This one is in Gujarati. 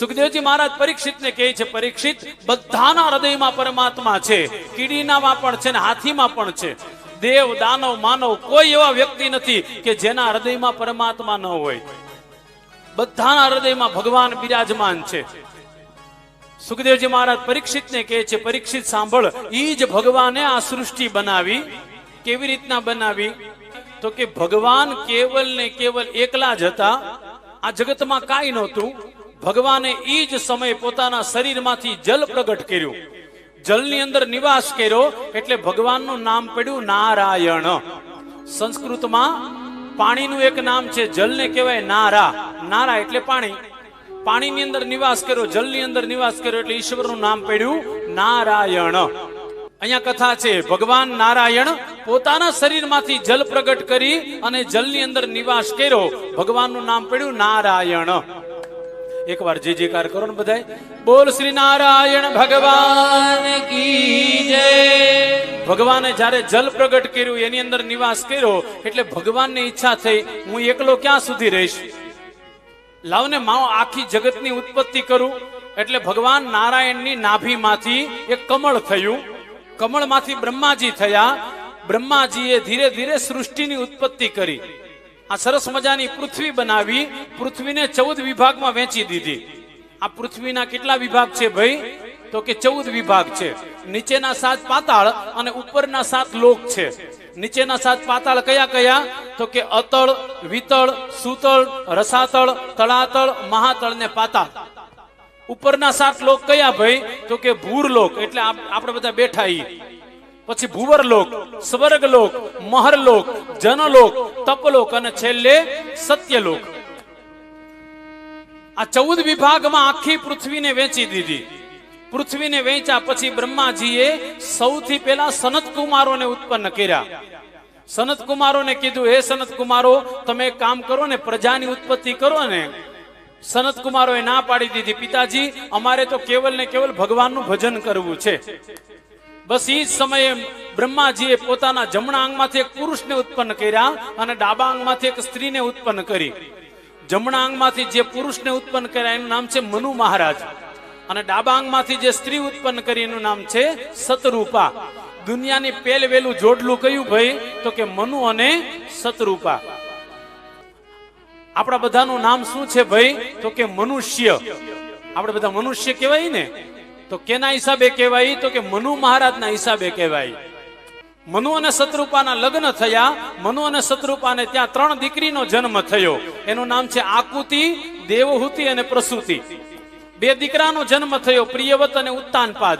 સુખદેવજી મહારાજ પરીક્ષિતને કહે છે, પરીક્ષિત, બધાના હૃદયમાં પરમાત્મા છે. કીડીનામાં પણ છે ને હાથીમાં પણ છે. દેવ, દાનવ, માનવ, કોઈ એવા વ્યક્તિ નથી કે જેના હૃદયમાં પરમાત્મા ન હોય. બધાના હૃદયમાં ભગવાન બિરાજમાન છે. સુખદેવજી મહારાજ પરીક્ષિતને કહે છે, પરીક્ષિત, સાંભળ, ઈ જ ભગવાને આ સૃષ્ટિ બનાવી. કેવી રીતના બનાવી? તો કે ભગવાન કેવલ ને કેવલ એકલા જ હતા. આ જગતમાં કાંઈ નહોતું. ભગવાને ઈ જ સમયે પોતાના શરીરમાંથી જલ પ્રગટ કર્યું. જલની અંદર નિવાસ કર્યો એટલે ભગવાનનું નામ પડ્યું નારાયણ. સંસ્કૃતમાં પાણીનું એક નામ છે, જલને કહેવાય નારા. નારા એટલે પાણી. પાણીની અંદર નિવાસ કર્યો, જલની અંદર નિવાસ કર્યો એટલે ઈશ્વરનું નામ પડ્યું નારાયણ. અહીંયા કથા છે, ભગવાન નારાયણ પોતાના શરીરમાંથી જલ પ્રગટ કરી અને જલની અંદર નિવાસ કર્યો. ભગવાનનું નામ પડ્યું નારાયણ. એકવાર જે કાર કરો ને બધાય, બોલ શ્રી નારાયણ ભગવાન ભગવાને જ્યારે જલ પ્રગટ કર્યું, એની અંદર નિવાસ કર્યો, એટલે ભગવાનની ઈચ્છા થઈ, હું એકલો ક્યાં સુધી રહીશ? લાવને માઓ આખી જગતની ઉત્પત્તિ કરું, એટલે ભગવાન નારાયણની નાભીમાંથી એક કમળ થયું. કમળમાંથી બ્રહ્માજી થયા. બ્રહ્માજીએ ધીરે ધીરે સૃષ્ટિની ઉત્પત્તિ કરી. આ સરસ મજાની પૃથ્વી બનાવી, પૃથ્વીને ચૌદ વિભાગમાં વેચી દીધી. આ પૃથ્વીના કેટલા વિભાગ છે ભાઈ? તો કે ચૌદ વિભાગ છે. નીચેના સાત પાતાળ અને ઉપરના સાત લોક છે. નીચેના સાત પાતાળ કયા કયા? તો કે અતળ, વિતળ, સુતળ, રસાતળ, તળાતળ, મહાતળ ને પાતાળ. ઉપરના સાત લોક કયા ભાઈ? તો કે ભૂર લોક એટલે આપ- આપણે બધા બેઠા પછી ભુવરલોક સ્વર્ગલોક મહરલોક જનલોક તપલોક અને છેલ્લે સત્યલોક આ ચૌદ વિભાગમાં આખી પૃથ્વીને વેચી દીધી. પૃથ્વીને વેચ્યા પછી બ્રહ્માજીએ સૌથી પહેલા સનત કુમારોને ઉત્પન્ન કર્યા. સનત કુમારોને કીધું, હે સનત કુમારો તમે કામ કરો ને, પ્રજાની ઉત્પત્તિ કરો ને. સનત કુમારોએ ના પાડી દીધી, પિતાજી, અમારે તો કેવલ ને કેવલ ભગવાનનું ભજન કરવું છે. બસ એ જ સમયે બ્રહ્માજીએ પોતાના જમણા અંગમાંથી એક પુરુષને ઉત્પન્ન કર્યા અને ડાબા અંગમાંથી એક સ્ત્રીને ઉત્પન્ન કરી. જમણા અંગમાંથી જે પુરુષને ઉત્પન્ન કર્યા, એનું નામ છે મનુ મહારાજ. અને ડાબા અંગમાંથી જે સ્ત્રી ઉત્પન્ન કરી, એનું નામ છે સતરૂપા. દુનિયાની પેલ વેલું જોડલું કયું ભાઈ? તો કે મનુ અને સતરૂપા. આપણા બધાનું નામ શું છે ભાઈ? તો કે મનુષ્ય. આપણે બધા મનુષ્ય કહેવાય ને? તો કેના હિસાબે કહેવાય? તો કે મનુ મહારાજના હિસાબે કહેવાય. મનુ અને શત્રુપાના લગ્ન થયા. મનુ અને શત્રુપાને ત્યાં ત્રણ દીકરીનો જન્મ થયો. એનું નામ છે આકુતિ, દેવહૂતિ અને પ્રસૂતિ. બે દીકરાનો જન્મ થયો પ્રિયવત અને ઉત્તાનપાદ.